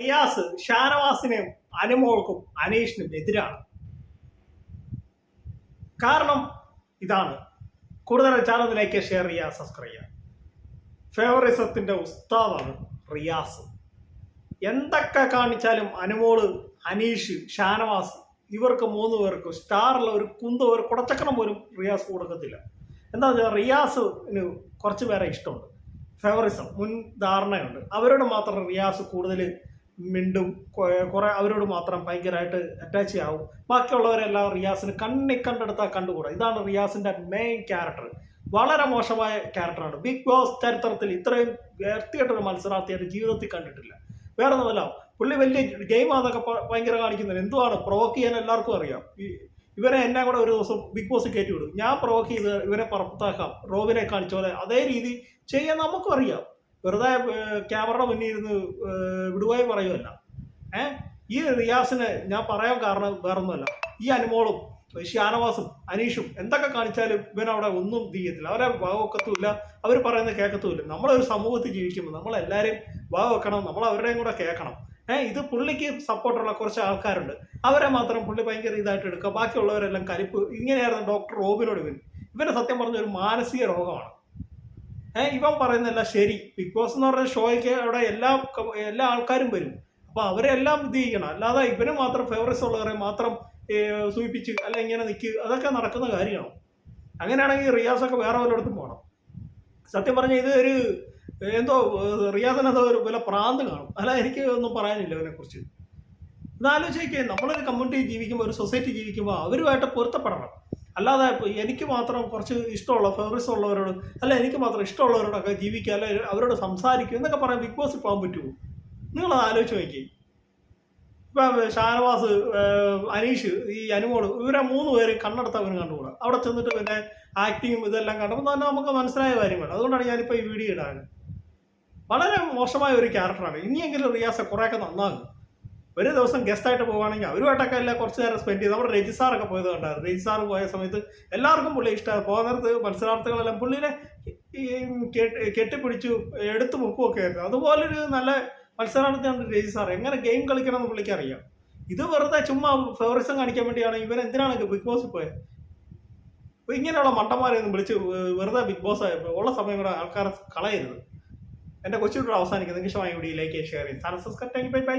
റിയാസ് ഷാനവാസിനെയും അനുമോൾക്കും അനീഷിനും എതിരാണ്. കാരണം ഇതാണ്. കൂടുതൽ ചാനലിലേക്ക് ലൈക്ക് ഷെയർ ചെയ്യുക സബ്സ്ക്രൈബ് ചെയ്യുക. ഫേവറിസത്തിന്റെ ഉസ്താദാണ് റിയാസ്. എന്തൊക്കെ കാണിച്ചാലും അനുമോൾ അനീഷ് ഷാനവാസ് ഇവർക്ക് മൂന്ന് പേർക്ക് സ്റ്റാറിൽ ഒരു കുന്ത ഒരു കുടച്ചക്കണം പോലും റിയാസ് കൊടുക്കത്തില്ല. എന്താ വെച്ചാൽ റിയാസിന് കുറച്ച് പേരെ ഇഷ്ടമുണ്ട്. ഫേവറിസം മുൻ ധാരണയുണ്ട് അവരോട് മാത്രം റിയാസ് കൂടുതൽ മിണ്ടും കുറെ അവരോട് മാത്രം ഭയങ്കരമായിട്ട് അറ്റാച്ച് ആവും. ബാക്കിയുള്ളവരെല്ലാം റിയാസിന് കണ്ണി കണ്ടെടുത്താൽ കണ്ടുകൂടാ. ഇതാണ് റിയാസിന്റെ മെയിൻ ക്യാരക്ടർ വളരെ മോശമായ ക്യാരക്ടറാണ് ബിഗ് ബോസ് ചരിത്രത്തിൽ ഇത്രയും വൃത്തികെട്ടൊരു മത്സരാർത്ഥിയായിട്ട് ജീവിതത്തിൽ കണ്ടിട്ടില്ല. വേറെ ഒന്നുമല്ല പുള്ളി വലിയ ഗെയിമാന്നൊക്കെ പ- ഭയങ്കര കാണിക്കുന്നത് എന്തുവാണ്? പ്രൊവോക്ക് ചെയ്യാൻ എല്ലാവർക്കും അറിയാം. ഇവരെ എന്നെ കൂടെ ഒരു ദിവസം ബിഗ് ബോസ് കയറ്റി വിടും ഞാൻ പ്രൊവോക്ക് ചെയ്ത് ഇവരെ പുറത്താക്കാം. റോബിനെ കാണിച്ച പോലെ അതേ രീതി ചെയ്യാൻ നമുക്കും അറിയാം. വെറുതെ ക്യാമറയുടെ മുന്നിൽ ഇരുന്ന് വിടുവായി പറയുമല്ല ഏ? ഈ റിയാസിന് ഞാൻ പറയാൻ കാരണം വേറൊന്നുമല്ല. ഈ അനുമോളും ഷാനവാസും അനീഷും എന്തൊക്കെ കാണിച്ചാലും ഇവൻ അവിടെ ഒന്നും ചെയ്യത്തില്ല അവരെ വാവക്കത്തുമില്ല. അവർ പറയുന്നത് കേൾക്കത്തുമില്ല. നമ്മളൊരു സമൂഹത്തിൽ ജീവിക്കുമ്പോൾ നമ്മളെല്ലാവരെയും വാ വെക്കണം നമ്മൾ അവരുടെയും കൂടെ കേൾക്കണം. ഏഹ് ഇത് പുള്ളിക്ക് സപ്പോർട്ടുള്ള കുറച്ച് ആൾക്കാരുണ്ട്. അവരെ മാത്രം പുള്ളി ഭയങ്കര ഇതായിട്ട് എടുക്കുക. ബാക്കിയുള്ളവരെല്ലാം കരിപ്പ് ഇങ്ങനെയായിരുന്നു ഡോക്ടർ റോബിനോട് ഇവൻ. ഇവന് സത്യം പറഞ്ഞ ഒരു മാനസിക രോഗമാണ്. ഇവൻ പറയുന്നതല്ല ശരി. ബിഗ് ബോസ് എന്ന് പറഞ്ഞ ഷോയ്ക്ക് അവിടെ എല്ലാ എല്ലാ ആൾക്കാരും വരും. അപ്പൊ അവരെല്ലാം ഇത് ചെയ്യണം. അല്ലാതെ ഇവന് മാത്രം ഫേവറേറ്റ്സ് ഉള്ളവരെ മാത്രം സൂചിപ്പിച്ച് അല്ല ഇങ്ങനെ നിൽക്കുക അതൊക്കെ നടക്കുന്ന കാര്യമാണ്. അങ്ങനെയാണെങ്കിൽ റിയാസ് ഒക്കെ വേറെ വല്ല വല്ലയിടത്തും പോകണം സത്യം പറഞ്ഞ ഇത് ഒരു എന്തോ റിയാസിന് എന്തോ ഒരു വില പ്രാന്ത് കാണും. അല്ല എനിക്ക് ഒന്നും പറയാനില്ല ഇതിനെ കുറിച്ച് ഇതാലോചിക്കുക നമ്മളൊരു കമ്മ്യൂണിറ്റി ജീവിക്കുമ്പോൾ ഒരു സൊസൈറ്റി ജീവിക്കുമ്പോൾ അവരുമായിട്ട് പൊരുത്തപ്പെടണം. അല്ലാതെ എനിക്ക് മാത്രം കുറച്ച് ഇഷ്ടമുള്ള ഫേവറിസ് ഉള്ളവരോട് അല്ല എനിക്ക് മാത്രം ഇഷ്ടമുള്ളവരോടൊക്കെ ജീവിക്കുക അല്ലെ അവരോട് സംസാരിക്കുക എന്നൊക്കെ പറയാൻ ബിഗ് ബോസിൽ പോകാൻ പറ്റുമോ? നിങ്ങളത് ആലോചിച്ച് നോക്കി ഇപ്പം ഷാനവാസ് അനീഷ് ഈ അനുമോൾ ഇവരെ മൂന്ന് പേര് കണ്ണെടുത്ത് അവന് കണ്ടുകൂടാ. അവിടെ ചെന്നിട്ട് പിന്നെ ആക്ടിങ്ങും ഇതെല്ലാം കണ്ടപ്പോൾ തന്നെ നമുക്ക് മനസ്സിലായ കാര്യമാണ് അതുകൊണ്ടാണ് ഞാനിപ്പോൾ ഈ വീഡിയോ ഇടാൻ. വളരെ മോശമായ ഒരു ക്യാരക്ടറാണ് ഇനിയെങ്കിലും റിയാസ കുറേയൊക്കെ നന്നാകും ഒരു ദിവസം ഗസ്റ്റ് ആയിട്ട് പോവുകയാണെങ്കിൽ അവരുമായിട്ടൊക്കെ എല്ലാം കുറച്ച് നേരം സ്പെൻഡ് ചെയ്ത്. നമ്മുടെ രജിസാറൊക്കെ പോയത് കണ്ടായിരുന്നു. രജിസാർ പോയ സമയത്ത് എല്ലാവർക്കും പുള്ളി ഇഷ്ടമായി പോകുന്ന നേരത്ത് മത്സരാർത്ഥികളെല്ലാം പുള്ളിനെ കെട്ടിപ്പിടിച്ചു എടുത്തു മുക്കുമൊക്കെ ആയിരുന്നു. അതുപോലൊരു നല്ല മത്സരാർത്ഥിയാണ് രജിസാർ എങ്ങനെ ഗെയിം കളിക്കണമെന്ന് പുള്ളിക്കറിയാം ഇത് വെറുതെ ചുമ്മാ ഫേവറിസം കാണിക്കാൻ വേണ്ടിയാണ് ഇവൻ എന്തിനാണ് ബിഗ് ബോസിൽ പോയത് അപ്പൊ ഇങ്ങനെയുള്ള മണ്ടന്മാരെ ഒന്നും വിളിച്ച് വെറുതെ ബിഗ് ബോസ് ആയപ്പോൾ ഉള്ള സമയം കൂടെ ആൾക്കാരെ കളയരുത്. എന്റെ കൊച്ചു അവസാനിക്കുന്നത് നിങ്ങൾക്ക് ഇവിടെ ലൈക്ക് ഷെയർ ചെയ്യും സബ്സ്ക്രൈബ് ബൈ ബൈ